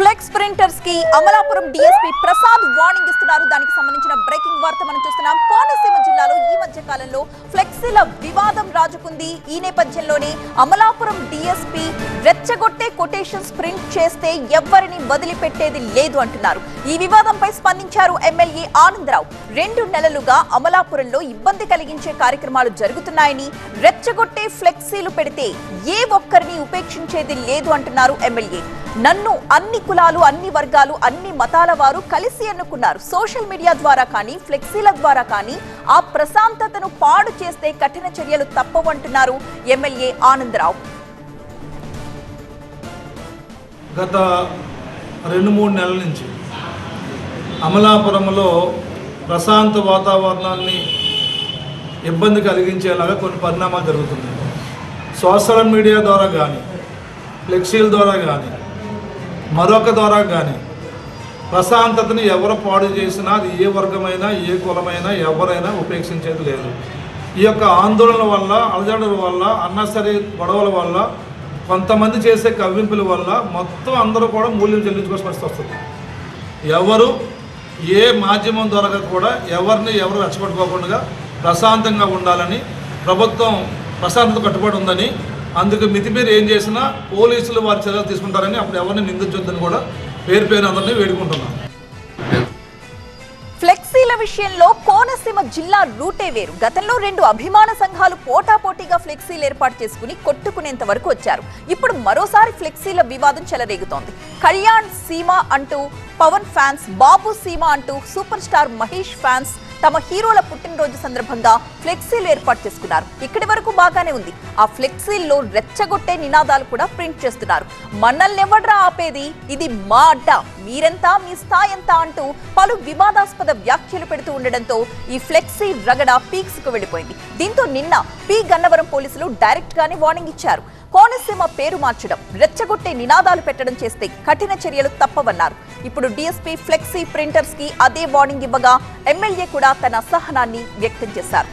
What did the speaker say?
Flex ప్రింటర్స్కి Amalapuram DSP Prasad warning ఇస్తున్నారు. దానికి సంబంధించిన బ్రేకింగ్ వార్త మనం చూస్తున్నాం. కోనసీమ జిల్లాలో ఈ మధ్య కాలంలో ఫ్లెక్సీల వివాదం రాజుకుంది. ఈ నేపథ్యంలోనే అమలాపురం డిఎస్పీ రెచ్చగొట్టే కొటేషన్స్ ప్రింట్ చేస్తే ఎవ్వరిని వదిలిపెట్టేది లేదు అంటున్నారు. ఈ వివాదంపై స్పందించారు ఎమ్మెల్యే ఆనందరావు. రెండు నెలలుగా అమలాపురంలో ఇబ్బంది కలిగించే కార్యక్రమాలు జరుగుతున్నాయని రెచ్చగొట్టే ఫ్లెక్సీలు పెడితే ఏ ఒక్కరిని ఉపేక్షించేది లేదు అంటున్నారు ఎమ్మెల్యే. నన్ను అన్ని కులాలు అన్ని వర్గాలు అన్ని మతాల వారు కలిసి ఎన్నుకున్నారు. సోషల్ మీడియా ద్వారా కానీ ఫ్లెక్సీల ద్వారా కానీ ఆ ప్రశాంతతను పాడు చేస్తే కఠిన చర్యలు తప్పవంటున్నారు ఎమ్మెల్యే ఆనందరావు. గత రెండు మూడు నెలల నుంచి అమలాపురంలో ప్రశాంత వాతావరణాన్ని ఇబ్బంది కలిగించేలాగా కొన్ని పరిణామాలు జరుగుతున్నాయి. సోషల్ మీడియా ద్వారా కానీ ఫ్లెక్సీల ద్వారా కానీ మరొక ద్వారా కానీ ప్రశాంతతని ఎవరు పాడు చేసినా అది ఏ వర్గమైనా ఏ కులమైనా ఎవరైనా ఉపేక్షించేది లేదు. ఈ యొక్క ఆందోళన వల్ల అలజడుల వల్ల అన్నసరి గొడవల వల్ల కొంతమంది చేసే కవ్వింపుల వల్ల మొత్తం అందరూ కూడా మూల్యం చెల్లించుకోవాల్సిన పరిస్థితి వస్తుంది. ఎవరు ఏ మాధ్యమం ద్వారా కూడా ఎవరిని ఎవరు రెచ్చగొట్టుకోకుండా ప్రశాంతంగా ఉండాలని ప్రభుత్వం ప్రశాంతత కట్టుబడి ఉందని అందుకు మితిమీరి ఏం చేసినా పోలీసులు వారి చర్యలు తీసుకుంటారని అప్పుడు ఎవరిని నిందించొద్దని కూడా పేరు పేరు అందరినీ వేడుకుంటున్నాను ఫ్లెక్సీల విషయంలో కోనసీమ జిల్లా రూటే వేరు. గతంలో రెండు అభిమాన సంఘాలు పోటాపోటీగా ఫ్లెక్సీలు ఏర్పాటు చేసుకుని కొట్టుకునేంత వరకు వచ్చారు. ఇప్పుడు మరోసారి ఫ్లెక్సీల వివాదం చెలరేగుతోంది. కళ్యాణ్ సీమ అంటూ పవన్ ఫ్యాన్స్ బాబు సీమ అంటూ సూపర్ స్టార్ మహేష్ ఫ్యాన్స్ తమ హీరోల పుట్టినరోజు సందర్భంగా ఫ్లెక్సీలు ఏర్పాటు చేసుకున్నారు. ఇక్కడి వరకు బాగానే ఉంది. ఆ ఫ్లెక్సీల్లో రెచ్చగొట్టే నినాదాలు కూడా ప్రింట్ చేస్తున్నారు. మనల్ని ఎవడ్రా ఆపేది? ఇది మా అడ్డ. మీరెంతా మీ స్థాయి ఎంత అంటూ పలు వివాదాస్పద వ్యాఖ్యలు పెడుతూ ఉండడంతో ఈ ఫ్లెక్సీ రగడ పీక్స్కు వెళ్ళిపోయింది. దీంతో నిన్న పి గన్నవరం పోలీసులు డైరెక్ట్ గానే వార్నింగ్ ఇచ్చారు. కోనసీమ పేరు మార్చడం రెచ్చగొట్టే నినాదాలు పెట్టడం చేస్తే కఠిన చర్యలు తప్పవన్నారు. ఇప్పుడు డిఎస్పీ ఫ్లెక్సీ ప్రింటర్స్కి అదే వార్నింగ్ ఇవ్వగా ఎమ్మెల్యే కూడా తన అసహనాన్ని వ్యక్తం చేశారు.